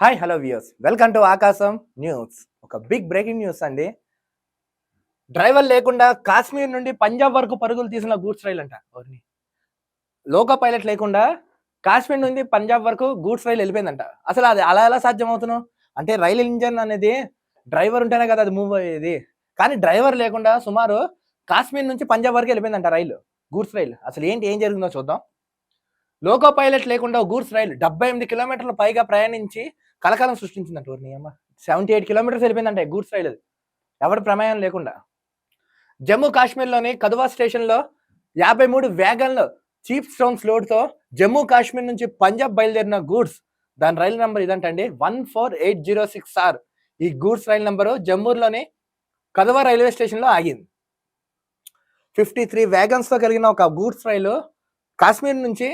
Hi hello views welcome to Aakasam news ఒక big breaking news అండి. Driver లేకుండా కాశ్మీర్ నుండి పంజాబ్ వరకు పరుగులు తీసిన గూడ్స్ రైలు అంట. ఎవరిని లోకో పైలట్ లేకుండా కాశ్మీర్ నుండి పంజాబ్ వరకు గూడ్స్ రైలు వెళ్ళిపోయిందంట. అసలు అది అలా ఎలా సాధ్యం అవుతున్నావు అంటే రైలు ఇంజన్ అనేది డ్రైవర్ ఉంటేనే కదా అది మూవ్ అయ్యేది. కానీ డ్రైవర్ లేకుండా సుమారు కాశ్మీర్ నుంచి పంజాబ్ వరకు వెళ్ళిపోయిందంట రైలు. గూడ్స్ రైలు. అసలు ఏంటి ఏం జరిగిందో చూద్దాం. లోకో పైలట్ లేకుండా గూడ్స్ రైలు డెబ్బై ఎనిమిది కిలోమీటర్ల పైగా ప్రయాణించి కలకాలం సృష్టించిందంట ఊరిని అమ్మ సెవెంటీ ఎయిట్ కిలోమీటర్స్ వెళ్ళిపోయిందంటే గూడ్స్ రైలు. ఎవరి ప్రమేయం లేకుండా. జమ్మూ కాశ్మీర్లోని కదువా స్టేషన్లో యాభై మూడు వ్యాగన్లు చీప్ స్టోన్స్ లోడ్తో జమ్మూ కాశ్మీర్ నుంచి పంజాబ్ బయలుదేరిన గూడ్స్. దాని రైలు number ఇదంటండి. One four eight zero six R ఈ గూడ్స్ రైలు నెంబరు జమ్మూర్లోని కదువా రైల్వే స్టేషన్లో ఆగింది. ఫిఫ్టీ త్రీ వ్యాగన్స్తో కలిగిన ఒక గూడ్స్ రైలు కాశ్మీర్ నుంచి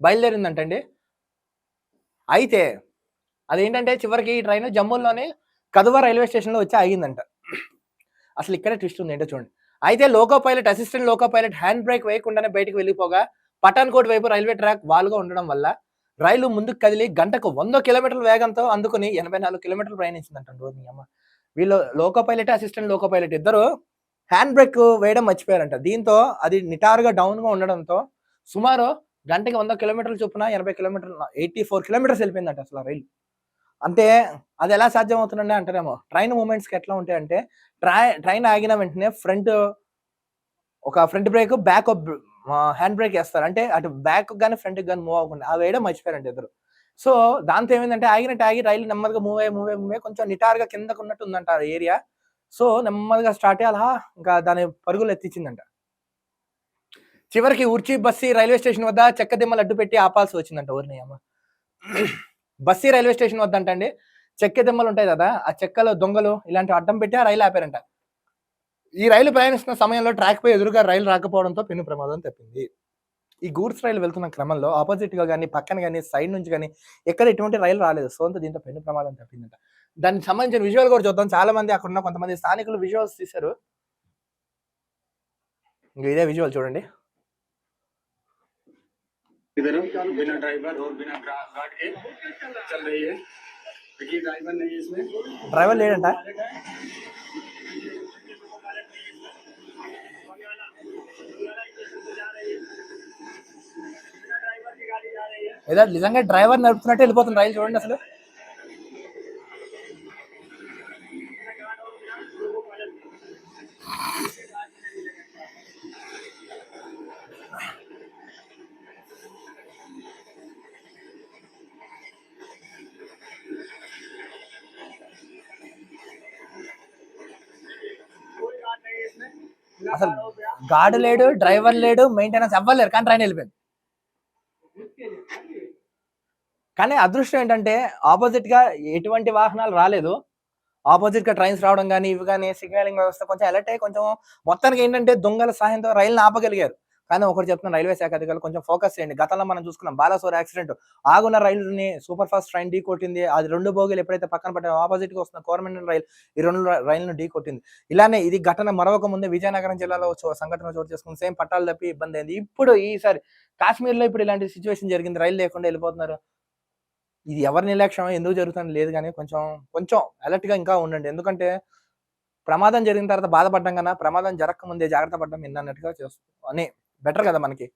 బయలుదేరిందంటండి. అయితే అదేంటంటే చివరికి ఈ ట్రైన్ జమ్మూలోనే కదువ రైల్వే స్టేషన్లో వచ్చి ఆగిందంట. అసలు ఇక్కడే ట్విస్ట్ ఉంది ఏంటో చూడండి. అయితే loco pilot assistant loco pilot hand brake వేయకుండానే బయటకు వెళ్ళిపోగా పఠాన్కోట్ వైపు రైల్వే ట్రాక్ వాలుగా ఉండడం వల్ల రైలు ముందుకు కదిలి గంటకు వంద కిలోమీటర్ల వేగంతో అందుకుని ఎనభై నాలుగు కిలోమీటర్లు ప్రయాణించిందంట రోజు అమ్మ వీళ్ళు loco pilot assistant loco pilot ఇద్దరు హ్యాండ్ బ్రేక్ వేయడం మర్చిపోయారంట. దీంతో అది నిటారుగా డౌన్గా ఉండడంతో సుమారు గంటకి వంద కిలోమీటర్లు చొప్పున ఎనభై కిలోమీటర్లు ఎయిటీ ఫోర్ కిలోమీటర్స్ వెళ్ళిపోయిందంట అసలు రైలు. అంటే అది ఎలా సాధ్యం అవుతుందండి అంటారేమో. ట్రైన్ మూమెంట్స్కి ఎట్లా ఉంటాయంటే ట్రై ట్రైన్ ఆగిన వెంటనే ఫ్రంట్ ఒక front brake back hand brake వేస్తారు. అంటే అటు బ్యాక్ కానీ ఫ్రంట్ కానీ మూవ్ అవ్వకుండా అవి వేయడం మర్చిపోయారండి ఇద్దరు. సో దాంతో ఏమైందంటే ఆగినట్టు ఆగి రైలు నెమ్మదిగా మూవ్ అయ్యి మూవ్ అయ్యి మూవ్ అయ్యి కొంచెం నిటారుగా కిందకు ఉన్నట్టు ఉందంట ఆ ఏరియా. సో నెమ్మదిగా స్టార్ట్ అయ్యి అలా ఇంకా దాని పరుగులు ఎత్తించిందంట చివరికి ఉర్చి బస్సి రైల్వే స్టేషన్ వద్ద చెక్క దిమ్మలు అడ్డు పెట్టి ఆపాల్సి వచ్చిందంట ఊరిని అమ్మ బస్సీ రైల్వే స్టేషన్ వద్దంటండి. చెక్క దెమ్మలు ఉంటాయి కదా ఆ చెక్కలు దొంగలు ఇలాంటి అడ్డం పెట్టి ఆ రైలు ఆపారంట. ఈ రైలు ప్రయాణిస్తున్న సమయంలో ట్రాక్ పై ఎదురుగా రైలు రాకపోవడంతో పెను ప్రమాదం తప్పింది. ఈ గూడ్స్ రైలు వెళ్తున్న క్రమంలో ఆపోజిట్గా కానీ పక్కన కానీ సైడ్ నుంచి కానీ ఎక్కడ ఎటువంటి రైలు రాలేదు. సో దీంతో పెను ప్రమాదం తప్పిందంట. దానికి సంబంధించిన విజువల్ కూడా చూద్దాం. చాలా మంది అక్కడ ఉన్న కొంతమంది స్థానికులు విజువల్స్ తీశారు. ఇదే విజువల్ చూడండి. इधर बिना ड्राइवर और बिना गा- गार्ड के चल रही है देखिए ड्राइवर नहीं है इसमें డ్రైవర్ లేడంట ఏదో నిజంగా డ్రైవర్ నడుపుతున్నట్టు వెళ్ళిపోతుంది రైలు చూడండి అసలు అసలు గాడు లేడు డ్రైవర్ లేడు మెయింటెనెన్స్ ఎవ్వలేరు. కానీ ట్రైన్ వెళ్ళిపోయింది. కానీ అదృష్టం ఏంటంటే ఆపోజిట్గా ఎటువంటి వాహనాలు రాలేదు. ఆపోజిట్గా ట్రైన్స్ రావడం కానీ ఇవి కానీ సిగ్నలింగ్ వ్యవస్థ కొంచెం అలర్ట్ అయ్యి కొంచెం మొత్తానికి ఏంటంటే దొంగల సహాయంతో రైలుని ఆపగలిగారు. కానీ ఒకటి చెప్తున్న రైల్వే శాఖ అధికారులు కొంచెం ఫోకస్ చేయండి. గతంలో మనం చూసుకున్నాం బాలాసోర్ యాక్సిడెంట్. ఆగున్న రైలుని సూపర్ ఫాస్ట్ ట్రైన్ ఢీ కొట్టింది. అది రెండు బోగీలు ఎప్పుడైతే పక్కన పట్టారో ఆపోజిట్గా వస్తున్న గవర్నమెంట్ రైలు ఈ రెండు రైలును ఢీ కొట్టింది. ఇలానే ఇది ఘటన మరొక ముందే విజయనగరం జిల్లాలో సంఘటన చోటు చేసుకుని సేమ్ పట్టాలు తప్పి ఇబ్బంది అయింది. ఇప్పుడు ఈసారి కాశ్మీర్లో ఇప్పుడు ఇలాంటి సిచ్యువేషన్ జరిగింది. రైలు లేకుండా వెళ్ళిపోతున్నారు. ఇది ఎవరి నిర్లక్ష్యం ఎందుకు జరుగుతుంది లేదు కానీ కొంచెం కొంచెం అలర్ట్గా ఇంకా ఉండండి. ఎందుకంటే ప్రమాదం జరిగిన తర్వాత బాధపడడం కన్నా ప్రమాదం జరగక ముందే జాగ్రత్త పడడం అన్నట్టుగా చేస్తుంది అని బెటర్ కదా మనకి.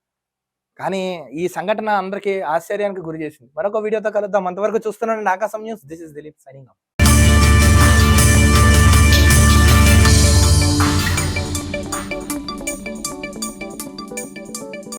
కానీ ఈ సంఘటన అందరికీ ఆశ్చర్యానికి గురి చేసింది. మరొక వీడియోతో కలుద్దాం. అంతవరకు చూస్తున్నాను Aakasam news. This is Dileep signing